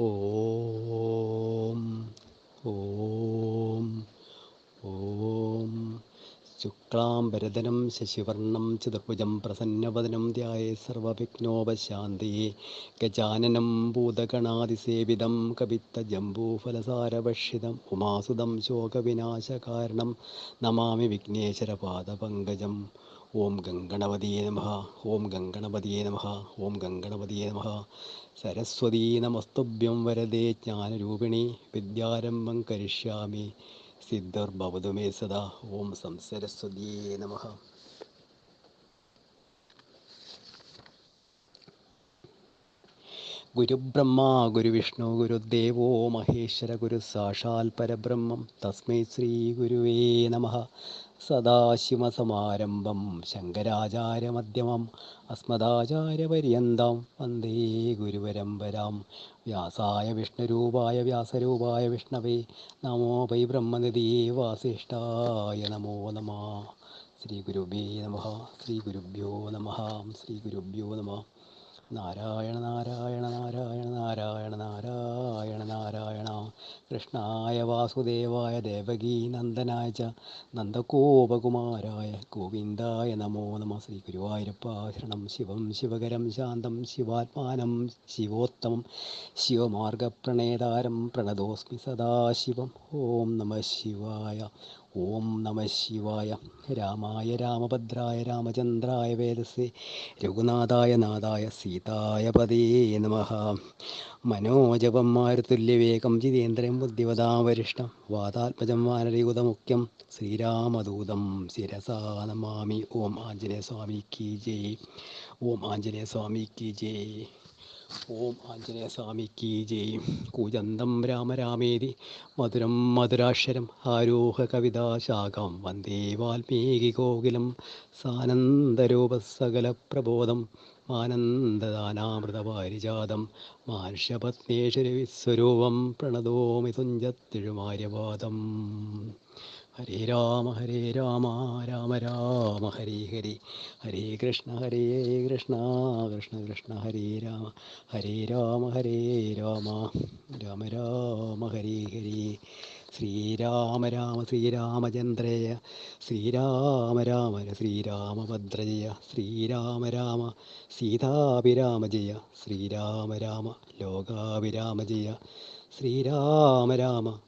ഓം ഓം ഓം. ശുക്ലാംബരധനം ശശിവർണം ചതുർഭുജം പ്രസന്നവദനം ധ്യായേ സർവവിഘ്നോപശാന്തേ ഗജാനനം ഭൂതഗണാതിസേവിതം കവിത്തജംബൂഫലസാരഭക്ഷിതം ഉമാസുതം ശോകവിനാശകാരണം. നമാമി വിഘ്നേശ്വരപാദപങ്കജം. ഓം ഗംഗണപതിയെ നമ ഓം ഗംഗണപതിയെ നമ ഓം ഗംഗണപതിയെ നമ. സരസ്വതീ നമസ്തുഭ്യം വരദേ ജ്ഞാനരൂപിണി വിദ്യാരംഭം കരിഷ്യാമി സിദ്ധർഭവതു മേ സദാ. ഓം സം സംസരസ്വതിയേ നമ. ഗുരുബ്രഹ്മ ഗുരുവിഷ്ണു ഗുരുദേവോ മഹേശ്വര ഗുരു സാക്ഷാൽ പരബ്രഹ്മം. തസ്മൈ ശ്രീ ഗുരുവേ നമ. സദാശിവസമാരംഭം ശങ്കരാചാര്യമധ്യമം അസ്മദാചാര്യപര്യന്തം വന്ദേ ഗുരുപരമ്പരാം. വ്യാസായ വിഷ്ണുരൂപായ വ്യാസരൂപായ വിഷ്ണവേ നമോ വൈ ബ്രഹ്മനിധിയേ വാസിഷ്ഠായ നമോ നമ. ശ്രീ ഗുരുഭേ നമ. ശ്രീ ഗുരുഭ്യോ നമ. ശ്രീ ഗുരുഭ്യോ നമ. നാരായണ നാരായണ നാരായണ നാരായണ നാരായണ നാരായണ. കൃഷ്ണായ വാസുദേവായ ദേവകീ നന്ദനായ ച ഗോവിന്ദായ നമോ നമ. ശ്രീ ഗുരുവായൂരപ്പ ശരണം ശിവം ശിവകരം ശാന്തം ശിവാത്മാനം ശിവോത്തമം ശിവമാർഗപ്രണേതാരം പ്രണതോസ്മി സദാശിവം. ഓം നമ ശിവായ. ഓം നമ ശിവായ. രാമായ രാമഭദ്രായ രാമചന്ദ്രായ വേദസേ. രഘുനാഥായ നാഥായ സീതായ പതേ നമ. മനോജപം മാരുതുല്യവേഗം ജിതേന്ദ്രം ബുദ്ധിവതാവരിഷ്ടം വാതാത്മജം വാനരയുതമുഖ്യം ശ്രീരാമദൂതം. ശിരസാ നമാമി. ഓം ആഞ്ജനേയ സ്വാമി കീ ജയ്. ഓം ആഞ്ജനേയ സ്വാമി കി ജയ്. ഓം ആഞ്ജനേയ സ്വാമി കി ജയ്. കൂജന്തം രാമരാമേതി മധുരം മധുരാക്ഷരം ആരോഹ കവിതാശാഖം. വന്ദേ വാൽമീകി കോകിലം. സാനന്ദരൂപസകല പ്രബോധം ആനന്ദദാനാമൃതപാരിജാതം മാനുഷ്യപത്നേശ്വരവിസ്വരൂപം പ്രണതോമി തുഞ്ചത്തിഴുമാര്യപാദം ഹരേ രാമ ഹരേ രാമ രാമ രാമ ഹരേ ഹരി. ഹരേ കൃഷ്ണ ഹരേ കൃഷ്ണ കൃഷ്ണ കൃഷ്ണ ഹരേ രാമ. ഹരേ രാമ ഹരേ രാമ. രാമ രാമ ഹരേ ഹരി. ശ്രീരാമ രാമ ശ്രീരാമചന്ദ്രയ ശ്രീരാമ രാമ ശ്രീരാമഭദ്രജയ ശ്രീരാമ രാമ സീതാഭിരാമ ജയ. ശ്രീരാമ രാമ ലോകാഭിരാമ ജയ. ശ്രീരാമ രാമ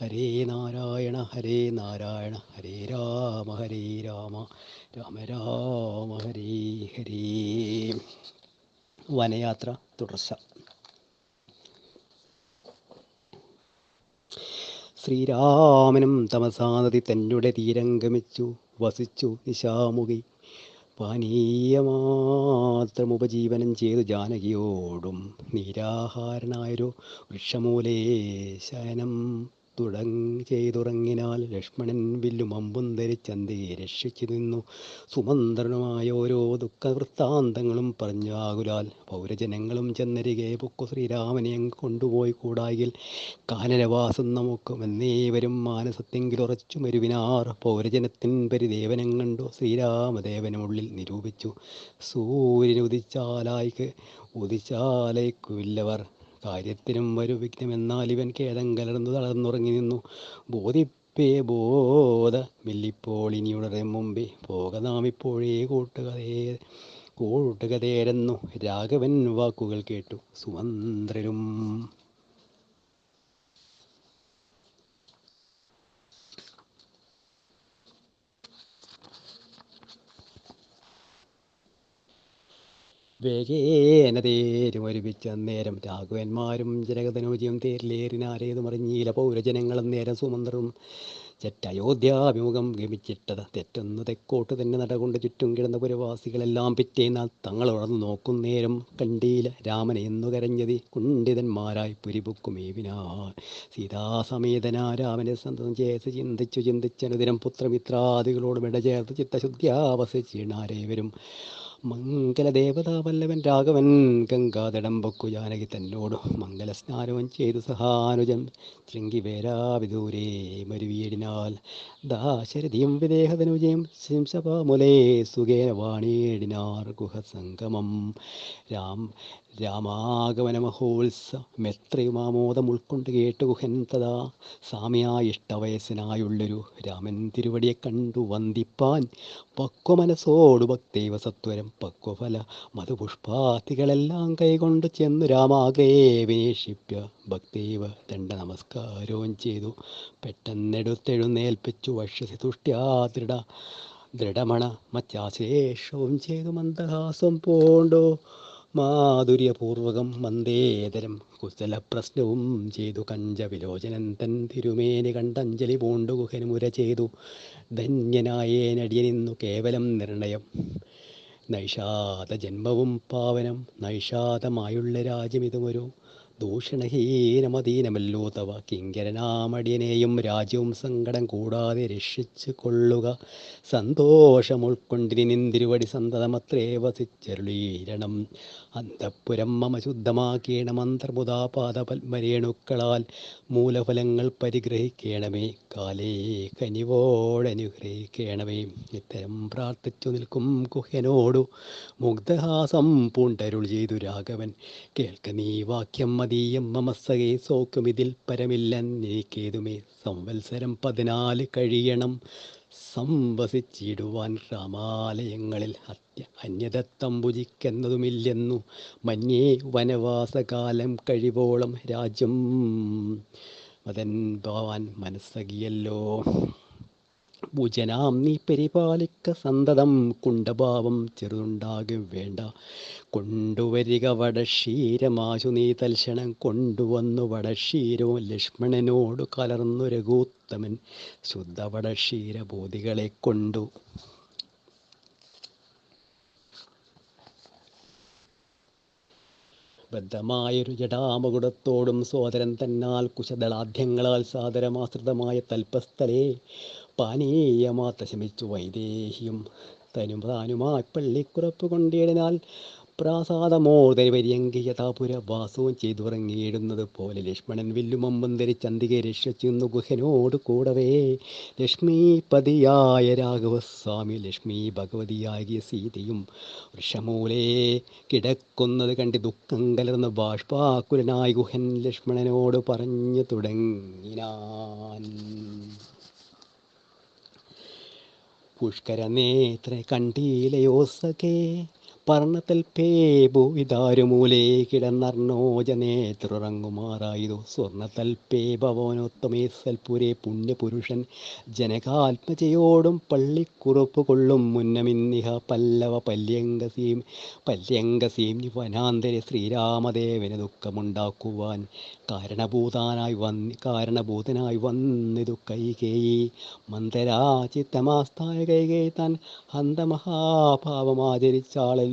ഹരേ നാരായണ ഹരേ നാരായണ ഹരേ രാമ ഹരേ രാമ രാമ രാമ ഹരേ ഹരേ. വനയാത്ര തുടർച്ച. ശ്രീരാമനും തമസാനദി തന്നുടെ തീരം ഗമിച്ചു വസിച്ചു നിശാമുഖി. പാനീയമാത്രം ഉപജീവനം ചെയ്തു ജാനകിയോടും നിരാഹാരനായൊരു വൃക്ഷമൂലേ ശയനം. തുടങ്ങി ചെയ്തുറങ്ങിനാൽ ലക്ഷ്മണൻ വില്ലും അമ്പും ധരിച്ചന്തേ രക്ഷിച്ചു നിന്നു. സുമന്ത്രനുമായ ഓരോ ദുഃഖ വൃത്താന്തങ്ങളും പറഞ്ഞാകുലാൽ പൗരജനങ്ങളും ചെന്നരികെ പൊക്കു ശ്രീരാമനെ കൊണ്ടുപോയി കൂടായിൽ കാനനവാസം നമുക്കും എന്നേവരും മാനസത്തെങ്കിലുറച്ചു മരുവിനാർ. പൗരജനത്തിൻ പരിദേവനം കണ്ടു ശ്രീരാമദേവനുള്ളിൽ നിരൂപിച്ചു. സൂര്യനുദിച്ചാലായിക്ക് ഉദിച്ചാലേക്കുമില്ലവർ കാര്യത്തിനും ഒരു വിഘ്നമെന്നാൽ ഇവൻ കേദം കലർന്നു തളർന്നുറങ്ങി നിന്നു. ബോധിപ്പേ ബോധ മില്ലിപ്പോൾ ഇനിയുടരെ മുമ്പേ പോക നാം ഇപ്പോഴേ കൂട്ടുകതേ കൂട്ടുകതേരെന്നു രാഘവൻ വാക്കുകൾ കേട്ടു. സുമന്ത്രരും വേഗേന ഒരുമിച്ച് അന്നേരം രാഘവന്മാരും ജനകതനോജിയും തേരിലേറിനാരേതും അറിഞ്ഞീല പൗരജനങ്ങളും നേരം സുമന്ത്രരും ചെറ്റ അയോധ്യാഭിമുഖം ഗമിച്ചിട്ടത് തെറ്റൊന്ന് തെക്കോട്ട് തന്നെ നടകൊണ്ട് ചുറ്റും കിടന്ന പുരവാസികളെല്ലാം പിറ്റേന്നാൽ തങ്ങൾ ഉണർന്നു നോക്കുന്നേരം കണ്ടീല രാമനെ എന്നു കരഞ്ഞതി കുണ്ഠിതന്മാരായി പുരിപുക്കുമേവിനാ സീതാസമേതനാ രാമനെ സന്തതം ചേർത്ത് ചിന്തിച്ചു ചിന്തിച്ചനുദിനം പുത്രമിത്രാദികളോട് വിട ചേർത്ത് ചിത്തശുദ്ധ്യാവസിച്ചീണാരേവരും മംഗലദേവതാ വല്ലവൻ രാഘവൻ ഗംഗാതടം പൊക്കു ജാനകി തന്നോട് മംഗലസ്നാനവും ചെയ്തു സഹാനുജം ശൃംഗിവേരാവിദൂരേ മരുവീടിനാൽ ദാശരഥിയും വിദേഹതനുജയം ശിംസപാമുലേ സുഖേന വാണീടിനാർ ഗുഹസംഗമം. രാം രാമാഗമന മഹോത്സവം മാമോദം ഉൾക്കൊണ്ട് കേട്ടു ഗുഹൻ തഥാ സാമ്യായ ഇഷ്ടവയസ്സിനായുള്ളൊരു രാമൻ തിരുവടിയെ കണ്ടു വന്ദിപ്പാൻ. പക്വമനസ്സോടു ഭക്തൈവ സത്വരം പക്വഫല മധുപുഷ്പാത്തികളെല്ലാം കൈകൊണ്ട് ചെന്നു രാമാഗ്രേ വിനേഷിപ്യ ഭക്തൈവ ദണ്ഡ നമസ്കാരവും ചെയ്തു. പെട്ടെന്നെടുത്തെഴുന്നേൽപ്പിച്ചു വക്ഷസി തുഷ്ട്യാ ദൃഢ ദൃഢമണ മച്ചാശേഷവും ചെയ്തു മന്ദഹാസം പോണ്ടോ. മാധുര്യപൂർവകം മന്ദേതരം കുശല പ്രശ്നവും ചെയ്തു കഞ്ച വിലോചനൻ തൻ തിരുമേനി കണ്ടഞ്ജലി പൂണ്ടു ഗുഹനുമുര ചെയ്തു. ധന്യനായേനടിയനിന്നു കേവലം നിർണയം. നൈഷാദ ജന്മവും പാവനം. നൈഷാദമായുള്ള രാജ്യമിതുമൊരു ദൂഷണഹീനമതീനമല്ലോ തവ കിങ്കരനാമടിയനെയും രാജ്യവും സങ്കടം കൂടാതെ രക്ഷിച്ചു കൊള്ളുക. സന്തോഷം ഉൾക്കൊണ്ടിനി നിന്തിരുവടി സന്തതമത്രേ വസിച്ചരുളീരണം. അന്തപ്പുരം മമ ശുദ്ധമാക്കിയണം അന്തർമുദാപാദ പത്മരേണുക്കളാൽ മൂലഫലങ്ങൾ പരിഗ്രഹിക്കണമേ. കാലേ കനിവോടനുഗ്രഹിക്കണമേ. ഇത്തരം പ്രാർത്ഥിച്ചു നിൽക്കും കുഹ്യനോടു മുഗ്ധഹാസം പൂണ്ടരുൾ ചെയ്തു രാഘവൻ. കേൾക്ക നീ വാക്യം മതീയം മമസ്സകേ പരമില്ല പരമില്ലെന്നേക്കേതുമേ സംവത്സരം പതിനാല് കഴിയണം. സംവസിച്ചിടുവാൻ രാമാലയങ്ങളിൽ അത്യ അന്യതത്തം ഭുജിക്കുന്നതുമില്ലെന്നു മഞ്ഞേ വനവാസകാലം കഴിവോളം രാജ്യം. മതൻ ഭവാൻ മനസ്സകിയല്ലോ. ഭുജനാം നീ പരിപാലിക്ക സന്തതം. കുണ്ടഭാവം ചെറുതുണ്ടാകും വേണ്ട. കൊണ്ടുവരിക വടക്ഷീരമാശു നീ തൽക്ഷണം കൊണ്ടുവന്നു വടക്ഷീരവും ലക്ഷ്മണനോട് കലർന്നു രഘൂത്തമൻ. ശുദ്ധ വടക്ഷീരബോധികളെ കൊണ്ടു. ബദ്ധമായൊരു ജടാമകുടത്തോടും സോദരൻ തന്നാൽ കുശദളാദ്യങ്ങളാൽ സാദരമാശ്രിതമായ തൽപ്പസ്ഥലേ. പാനീയമാത്ത ശമിച്ചു വൈദേഹിയും തനും താനുമായി പള്ളിക്കുറപ്പ് കൊണ്ടിടിനാൽ താപുര വാസവും ചെയ്തുറങ്ങിയിടുന്നത് പോലെ ലക്ഷ്മണൻ വില്ലുമമ്പും ധരിച്ചന്തികെ രക്ഷിച്ചിരുന്നു ഗുഹനോട് കൂടവേ. ലക്ഷ്മീപതിയായ രാഘവസ്വാമി ലക്ഷ്മി ഭഗവതിയാകിയ സീതയും വൃഷമൂലേ കിടക്കുന്നത് കണ്ട് ദുഃഖം കലർന്ന ബാഷ്പാക്കുലനായി ഗുഹൻ ലക്ഷ്മണനോട് പറഞ്ഞു തുടങ്ങിനാൻ. പുഷ്കരനേത്ര കണ്ടീലയോ സഖേ പർണതൽപേ ഭൂവിതാരുമൂലേ കിടന്നർണോജനേത്രറങ്ങുമാറായതു സ്വർണതൽപേ ഭവനോത്തമേ സൽപുരേ പുണ്യപുരുഷൻ ജനകാത്മജയോടും പള്ളിക്കുറുപ്പ് കൊള്ളും മുന്നമിന്നിഹ പല്ലവ പല്യങ്കസീം പല്യങ്കസീം വനാന്തരെ ശ്രീരാമദേവന് ദുഃഖമുണ്ടാക്കുവാൻ കാരണഭൂതാനായി വന്ന് കാരണഭൂതനായി വന്നിതു കൈകേയി. മന്ദരാചിത്തമാസ്ഥായ കൈകേ താൻ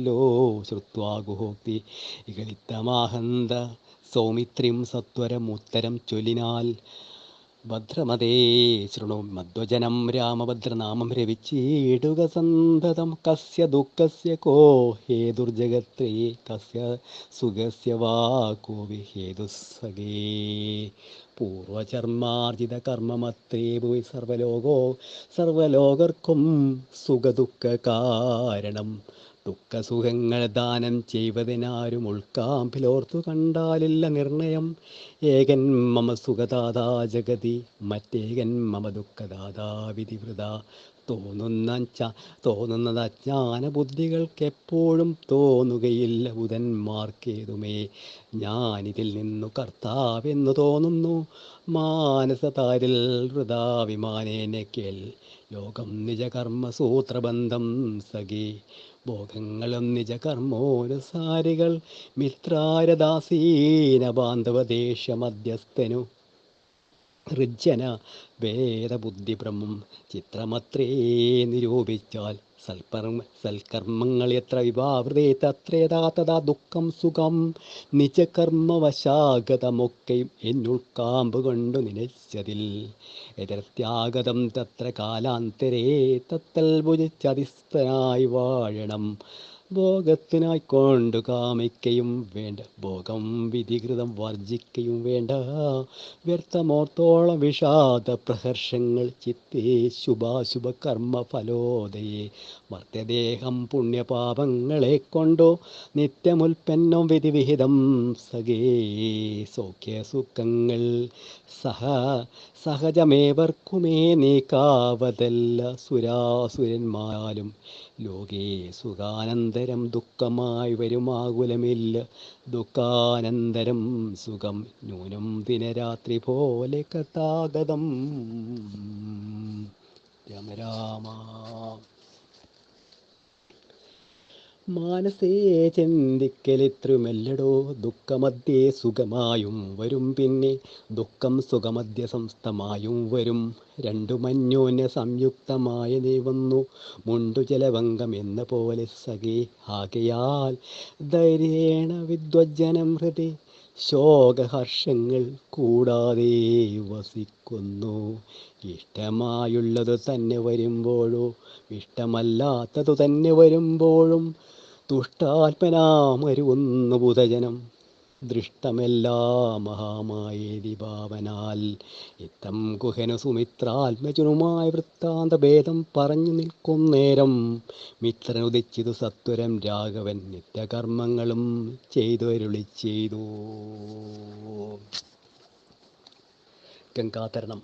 ഹന്തമഹാഭാവമാചരിച്ചാളല്ലോ ശ്രുത്വാ ഗുഹോക്തി ഇകളിത്തമാഹന്ത സൗമിത്രിം സത്വരം ഉത്തരം ചൊല്ലിനാൽ ഭദ്രമതേ ശൃണു മധ്വജനം രാമഭദ്രനാമം രവിച്ചീടുക സന്തതം. കസ്യ ദുഃഖസ്യ കോ ഹേതുർജഗത്രേ കസ്യ സുഖസ്യ വാ കോ വിഹേതുസഖേ പൂർവചർമാർജിത കർമ്മമത്രേ ഭൂ സർവലോകോ സർവലോകർക്കും സുഖദുഃഖ കാരണം. ദുഃഖസുഖങ്ങൾ ദാനം ചെയ്വതിനാരും ഉൾക്കാമ്പിലോർത്തു കണ്ടാലില്ല നിർണയം. ഏകൻ മമ സുഖദാതാ ജഗതി മറ്റേകൻ മമ ദുഃഖദാതാ വിധിവൃത. തോന്നുന്ന തോന്നുന്നത് അജ്ഞാന ബുദ്ധികൾക്ക് എപ്പോഴും തോന്നുകയില്ല ബുധന്മാർക്കേതുമേ. ഞാനിതിൽ നിന്നു കർത്താവെന്ന് തോന്നുന്നു. മാനസതാരിൽ ഹൃദാവിമാനേനെ കേൾ. ലോകം നിജകർമ്മസൂത്രബന്ധം സഖി. ഭോഗങ്ങളും നിജകർമ്മോനുസാരികൾ മിത്രാരദാസീന ബാന്ധവദേശ മധ്യസ്ഥനു ഋജ്ജന വേദബുദ്ധിബ്രഹ്മം ചിത്രമത്രേ നിരൂപിച്ചാൽ സൽപർമ്മ സൽക്കർമ്മങ്ങൾ എത്ര വിവാവൃതേ തത്രേതാ തഥാ ദുഃഖം സുഖം. നിജകർമ്മവശാഗതമൊക്കെയും എന്നുൾക്കാമ്പ് കൊണ്ടു നിലച്ചതിൽ എതിർത്യാഗതം തത്ര കാലാന്തരേ തത്തൽ ഭുജിച്ചതിസ്ഥനായി വാഴണം. ഭോഗത്തിനായി കാമിക്കയും വേണ്ട. ഭോഗം വിധികൃതം വർജിക്കയും വേണ്ട. വ്യർത്ഥമോർത്തോളം വിഷാദ പ്രഹർഷങ്ങൾ ചിത്തേ ശുഭാശുഭ കർമ്മ ഫലോദയെ. മർത്യദേഹം പുണ്യപാപങ്ങളെ കൊണ്ടോ നിത്യമുൽപ്പന്നം വിധിവിഹിതം സഖേ. സൗഖ്യസുഖങ്ങൾ സഹ സഹജമേവർക്കുമേ നീക്കാവതല്ല സുരാസുരന്മാരും. ലോകേ സുഖാനന്തരം ദുഃഖമായി വരുമാകുലമില്ല. ദുഃഖാനന്തരം സുഖം ന്യൂനം ദിനരാത്രി പോലെ കഥാഗതം രാമ രാമ. മാനസേ ചിന്തിക്കലിത്രുമെല്ലടോ ദുഃഖമധ്യേ സുഖമായും വരും പിന്നെ. ദുഃഖം സുഖമധ്യ സംസ്ഥമായും വരും. രണ്ടു മഞ്ഞോന് സംയുക്തമായ നീ വന്നു. മുണ്ടു ജലഭംഗം എന്ന പോലെ സഖേ. ആകയാൽ ധൈര്യേണ വിദ്വജ്ജനം ഹൃദി. ശോകഹർഷങ്ങൾ കൂടാതെ വസിക്കുന്നു. ഇഷ്ടമായുള്ളത് തന്നെ വരുമ്പോഴോ ഇഷ്ടമല്ലാത്തതു തന്നെ വരുമ്പോഴും തുഷ്ടാത്മനാമരുവുന്നു ബുധജനം ദൃഷ്ടമെല്ലാ മഹാമായേതി ഭാവനാൽ ഇത്തം കുഹനു സുമിത്രാത്മജനുമായ വൃത്താന്ത ഭേദം പറഞ്ഞു നിൽക്കും നേരം. മിത്രനുദിച്ചിതു സത്വരം രാഘവൻ നിത്യകർമ്മങ്ങളും ചെയ്തു അരുളി ചെയ്തു. ഗംഗാതരണം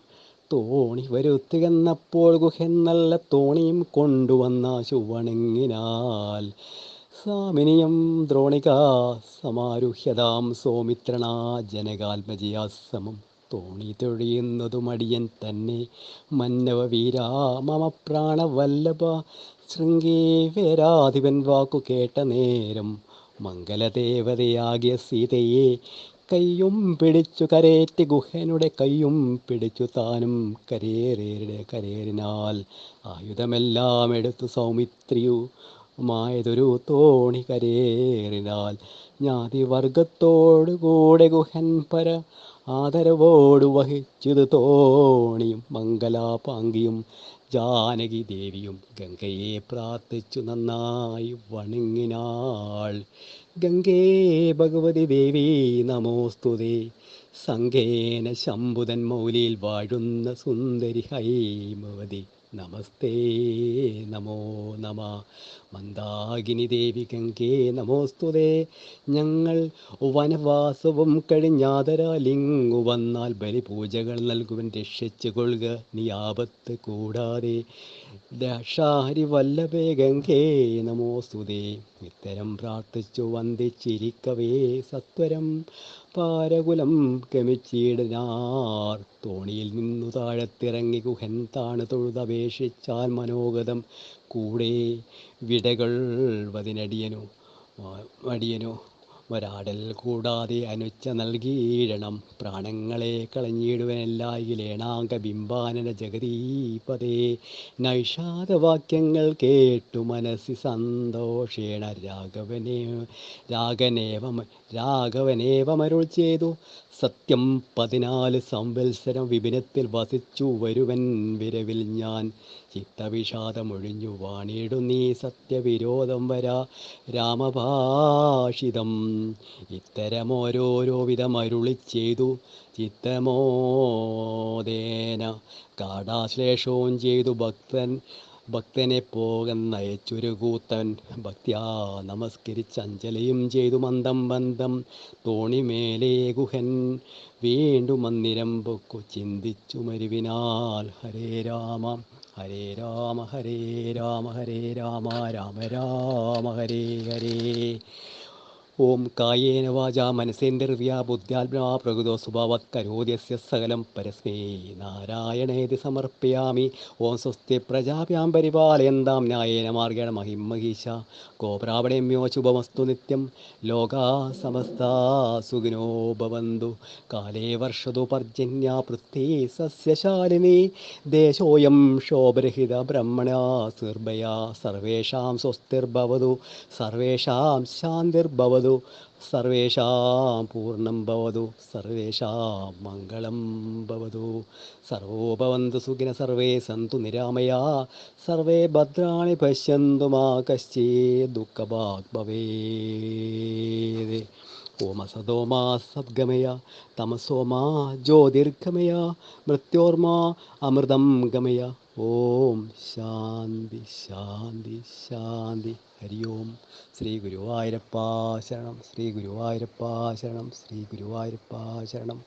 തോണി വരുത്തുകെന്നപ്പോൾ ഗുഹൻ നല്ല തോണിയും കൊണ്ടുവന്ന ചുവണങ്ങിനാൽ സാമിനിയം ദ്രോണിക സമാരുഹ്യതാം സോമിത്രണ ജനകാത്മജയാ സമം തോണി തൊഴിയുന്നതു മടിയൻ തന്നെ മന്നവ വീരാ മമ പ്രാണവല്ലഭ ശൃംഗേ വേരാധിപൻ വാക്കു കേട്ട നേരം മംഗലദേവതയാകിയ സീതയെ കയ്യും പിടിച്ചു കരേറ്റി ഗുഹനുടെ കയ്യും പിടിച്ചു താനും കരേറേരുടെ കരേറിനാൽ ആയുധമെല്ലാം എടുത്തു സൗമിത്രിയു മായതൊരു തോണി കരേറിനാൽ ജ്ഞാതിവർഗത്തോടു കൂടെ ഗുഹൻ പര ആദരവോടു വഹിച്ചത് തോണിയും മംഗലാപാങ്കിയും ജാനകി ദേവിയും ഗംഗയെ പ്രാർത്ഥിച്ചു നന്നായി വണങ്ങിനാൾ. ഗംഗേ ഭഗവതി ദേവി നമോസ്തുതേ. സങ്കേന ശംഭുതൻ മൗലിയിൽ വാഴുന്ന സുന്ദരി ഹൈമവതി. നമസ്തേ നമോ നമ. മന്ദാകിനി ദേവി ഗംഗേ നമോസ്തുതേ. ഞങ്ങൾ വനവാസവും കഴിഞ്ഞാതരാലിങ്ങു വന്നാൽ ബലിപൂജകൾ നൽകുവൻ രക്ഷിച്ചു കൊള്ളുക നീ ആപത്ത് കൂടാതെ. ദാഷാരി വല്ലഭേ ഗംഗേ നമോസ്തുതേ. ഇത്തരം പ്രാർത്ഥിച്ചു വന്ദിച്ചിരിക്കവേ സത്വരം. പാരകുലം ഗമിച്ചിടനാർ. തോണിയിൽ നിന്നു താഴത്തിറങ്ങി ഗുഹൻ താണ് തൊഴുതപേക്ഷിച്ചാൽ മനോഗതം. കൂടെ വിടകൾ വതിനടിയനു മടിയനു ഒരാടൽ കൂടാതെ അനുച്ച നൽകിയിടണം പ്രാണങ്ങളെ കളഞ്ഞിടുവനെല്ലായിലേണാങ്ക ബിംബാനന ജഗതീപതേ നൈഷാദവാക്യങ്ങൾ കേട്ടു മനസ്സി സന്തോഷേണ രാഘവനെ രാഗനേവം രാഘവനേവമരുൾ ചെയ്തു. സത്യം പതിനാല് സംവത്സരം വിപിനത്തിൽ വസിച്ചു വരുവൻ വിരവിൽ ഞാൻ. ചിത്തവിഷാദമൊഴിഞ്ഞു വാണിടുന്നീ സത്യവിരോധം വരാ. രാമഭാഷിതം ഇത്തരമോരോരോ വിധം അരുളി ചെയ്തു. ചിത്തമോദേന കാടാശ്ലേഷവും ചെയ്തു. ഭക്തൻ ഭക്തനെ പോകുന്നയച്ചൊരു കൂത്തൻ ഭക്തിയാ. നമസ്കരിച്ച് അഞ്ജലിയും ചെയ്തു. മന്ദം ബന്ധം തോണിമേലേ ഗുഹൻ. വീണ്ടും മന്ദിരം പൊക്കു ചിന്തിച്ചു മരുവിനാൽ. ഹരേ രാമ ഹരേ രാമ ഹരേ രാമ ഹരേ രാമ രാമ രാമ ഹരേ ഹരേ. ഓം കായേന വാച മനസേന്ദ്രിയ ബുദ്ധ്യാത്മാ പ്രകൃതോ സ്വഭാവത് കരോദ്യസ്യ സകലം പരസ്മേ. നാരായണേതി സമർപ്പയാമി. ഓം സ്വസ്തി പ്രജാഭ്യാം പരിപാലയന്താം ന്യായേന മാർഗേണ മഹിം മഹീഷ ഗോപ്രാവണേമ്യോ ശുഭമസ്തു നിത്യം. ലോകാ സമസ്താ സുഖിനോ ഭവന്തു. കാലേ വർഷതു പർജന്യ പൃഥ്വീ സസ്യശാലിനി ദേശോയം ശോഭരഹിത ബ്രഹ്മണ സുർഭയാ സർവേഷാം സ്വസ്തിർഭവതു. സർവേഷാം ശാന്തിർഭവതു. സർവേഷാം പൂർണം ഭവതു സർവേഷാം മംഗളം ഭവതു സർവോ ഭവന്തു സുഖിന സർവേ സന്തു നിരാമയാ സർവേ ഭദ്രാണി പശ്യന്തു മാ കശ്ചേ ദുഃഖഭാഗ് ഭവേത് ഓമസതോ മാ സദ്ഗമയ തമസോ മാ ജ്യോതിർഗമയ മൃത്യോർമാ അമൃതം ഗമയ ഓം ശാന്തി ശാന്തി ശാന്തി. ഹരി ഓം. ശ്രീ ഗുരുവായൂരപ്പാ ശരണം. ശ്രീ ഗുരുവായൂരപ്പാ ശരണം. ശ്രീ ഗുരുവായൂരപ്പാ ശരണം.